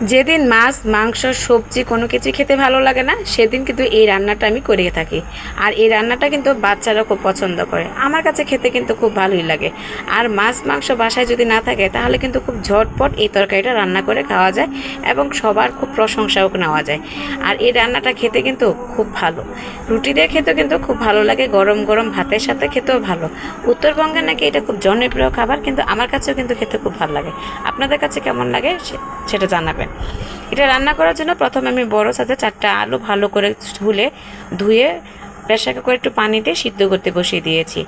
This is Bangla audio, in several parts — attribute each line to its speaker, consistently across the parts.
Speaker 1: যেদিন মাছ, মাংস, সবজি কোনো কিছু খেতে ভালো লাগে না, সেদিন কিন্তু এই রান্নাটা আমি করে থাকি। আর এই রান্নাটা কিন্তু বাচ্চারা খুব পছন্দ করে। আমার কাছে খেতে কিন্তু খুব ভালোই লাগে। আর মাছ, মাংস বাসায় যদি না থাকে, তাহলে কিন্তু খুব ঝটপট এই তরকারিটা রান্না করে খাওয়া যায় এবং সবার খুব প্রশংসাও নেওয়া যায়। আর এই রান্নাটা খেতে কিন্তু খুব ভালো। রুটি দিয়ে খেতেও কিন্তু খুব ভালো লাগে, গরম গরম ভাতের সাথে খেতেও ভালো। উত্তরবঙ্গে নাকি এটা খুব জনপ্রিয় খাবার, কিন্তু আমার কাছেও কিন্তু খেতে খুব ভালো লাগে। আপনাদের কাছে কেমন লাগে সেটা জানাবেন। এটা রান্না করার জন্য প্রথমে আমি বড় সাথে চারটা আলু ভালো করে ধুলে, ধুয়ে প্রেশার কুকারে একটু পানি দিয়ে সিদ্ধ করতে বসিয়ে দিয়েছি।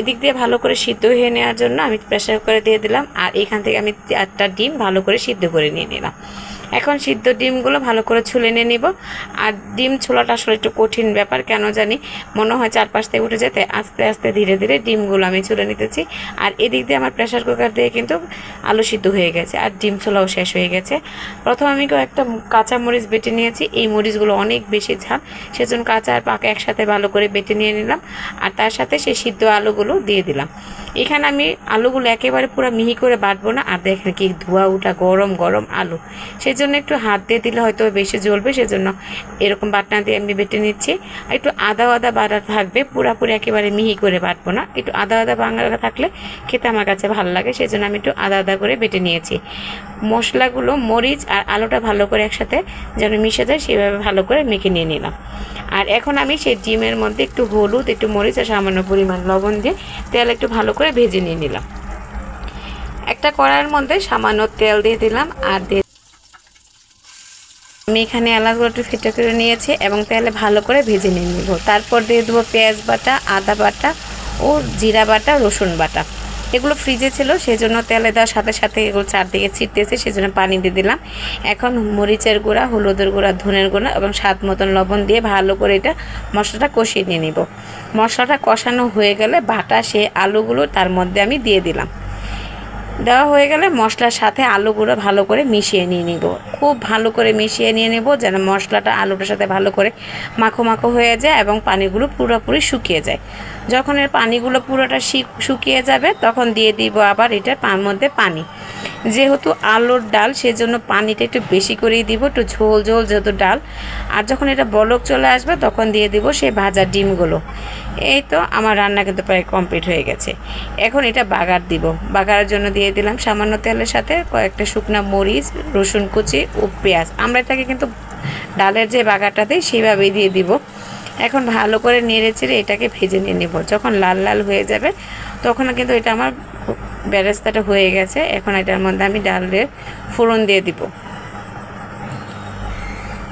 Speaker 1: এদিক দিয়ে ভালো করে সিদ্ধ হয়ে নেওয়ার জন্য আমি প্রেশার কুকারে দিয়ে দিলাম, আর এখান থেকে আমি চারটা ডিম ভালো করে সিদ্ধ করে নিয়ে নিলাম। এখন সিদ্ধ ডিমগুলো ভালো করে ছুলে নিয়ে নিব। আর ডিম ছোলাটা আসলে একটু কঠিন ব্যাপার, কেন জানি মনে হয় চারপাশ থেকে উঠে যেতে আস্তে আস্তে ধীরে ধীরে ডিমগুলো আমি ছুলে নিতেছি। আর এদিক দিয়ে আমার প্রেশার কুকার দিয়ে কিন্তু আলু সিদ্ধ হয়ে গেছে আর ডিম ছোলাও শেষ হয়ে গেছে। প্রথম আমি কয়েকটা কাঁচা মরিচ বেটে নিয়েছি, এই মরিচগুলো অনেক বেশি ঝাল, সেজন্য কাঁচা আর পাকা একসাথে ভালো করে বেটে নিয়ে নিলাম। আর তার সাথে সেই সিদ্ধ আলুগুলো দিয়ে দিলাম। এখানে আমি আলুগুলো একেবারে পুরো মিহি করে বাটবো না, আর দেখেন কি ধোয়া উঠা গরম গরম আলু। সেই জন্য একটু হাত দিয়ে দিলে হয়তো বেশি জ্বলবে, সেজন্য এরকম বাটনা দিয়ে আমি বেটে নিচ্ছি। আর একটু আদা আদা বাটা থাকবে, পুরাপুরি একেবারে মিহি করে বাটবো না। একটু আদা আদা বাঙালা থাকলে খেতে আমার কাছে ভালো লাগে সেই জন্য আমি একটু আদা আদা করে বেটে নিয়েছি। মশলাগুলো, মরিচ আর আলুটা ভালো করে একসাথে যেন মিশে যায়, সেভাবে ভালো করে মেখে নিয়ে নিলাম। আর এখন আমি সেই ডিমের মধ্যে একটু হলুদ, একটু মরিচ আর সামান্য পরিমাণ লবণ দিয়ে তেল একটু ভালো করে ভেজে নিয়ে নিলাম। একটা কড়াইয়ের মধ্যে সামান্য তেল দিয়ে দিলাম আর দিয়ে আমি এখানে এলাচগুলো ফেটে করে নিয়েছি এবং তেলে ভালো করে ভেজে নিয়ে নিব। তারপর দিয়ে দেবো পেঁয়াজ বাটা, আদা বাটা ও জিরা বাটা, রসুন বাটা। এগুলো ফ্রিজে ছিল সেই জন্য তেলে দেওয়ার সাথে সাথে এগুলো চারদিকে ছিটতেছে সেই জন্য পানি দিয়ে দিলাম। এখন মরিচের গুঁড়া, হলুদের গুঁড়া, ধনের গুঁড়া এবং স্বাদ মতন লবণ দিয়ে ভালো করে এটা মশলাটা কষিয়ে নিয়ে নিব। মশলাটা কষানো হয়ে গেলে বাটা, সে আলুগুলো তার মধ্যে আমি দিয়ে দিলাম। দেওয়া হয়ে গেলে মশলার সাথে আলুগুলো ভালো করে মিশিয়ে নিয়ে নিব। খুব ভালো করে মিশিয়ে নিয়ে নেব যেন মশলাটা, আলুটার সাথে ভালো করে মাখো মাখো হয়ে যায় এবং পানিগুলো পুরোপুরি শুকিয়ে যায়। যখন এর পানিগুলো পুরোটা শুকিয়ে যাবে তখন দিয়ে দিব আবার এটার মধ্যে পানি। যেহেতু আলুর ডাল, সেজন্য পানিটা একটু বেশি করেই দিব, একটু ঝোল ঝোল যেহেতু ডাল। আর যখন এটা বলক চলে আসবে, তখন দিয়ে দিব সেই ভাজা ডিমগুলো। এই তো আমার রান্না কিন্তু প্রায় কমপ্লিট হয়ে গেছে। এখন এটা বাগার দিব। বাগারের জন্য দিয়ে দিলাম সামান্য তেলের সাথে কয়েকটা শুকনা মরিচ, রসুন কুচি ও পেঁয়াজ। আমরা এটাকে কিন্তু ডালের যে বাগারটা দিই, সেইভাবেই দিয়ে দিব। এখন ভালো করে নেড়ে চেড়ে এটাকে ভেজে নিয়ে নেব। যখন লাল লাল হয়ে যাবে তখন কিন্তু এটা আমার বেরেস্তাটা হয়ে গেছে। এখন এটার মধ্যে আমি ডালের ফোড়ন দিয়ে দিব।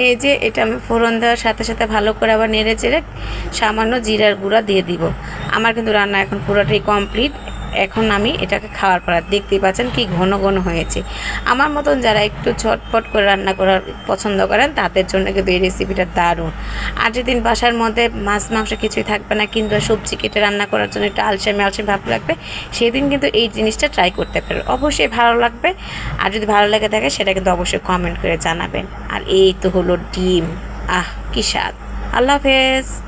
Speaker 1: এই যে এটা আমি ফোড়ন দেওয়ার সাথে সাথে ভালো করে আবার নেড়ে চেড়ে সামান্য জিরার গুঁড়া দিয়ে দিব। আমার কিন্তু রান্না এখন পুরোটাই কমপ্লিট। এখন আমি এটাকে খাওয়ার পর দেখতেই পাচ্ছেন কি ঘন ঘন হয়েছে। আমার মতন যারা একটু ছটপট করে রান্না করার পছন্দ করেন, তাদের জন্য কিন্তু এই রেসিপিটা দারুণ। আর যেদিন বাসার মধ্যে মাছ মাংস কিছুই থাকবে না কিন্তু সবজি কেটে রান্না করার জন্য একটু আলসেমি আলসেমি ভাব লাগবে, সেদিন কিন্তু এই জিনিসটা ট্রাই করতে পারবে অবশ্যই ভালো লাগবে। আর যদি ভালো লাগে থাকে, সেটা কিন্তু অবশ্যই কমেন্ট করে জানাবেন। আর এই তো হলো ডিম। আহ, কি স্বাদ। আল্লাহ হাফেজ।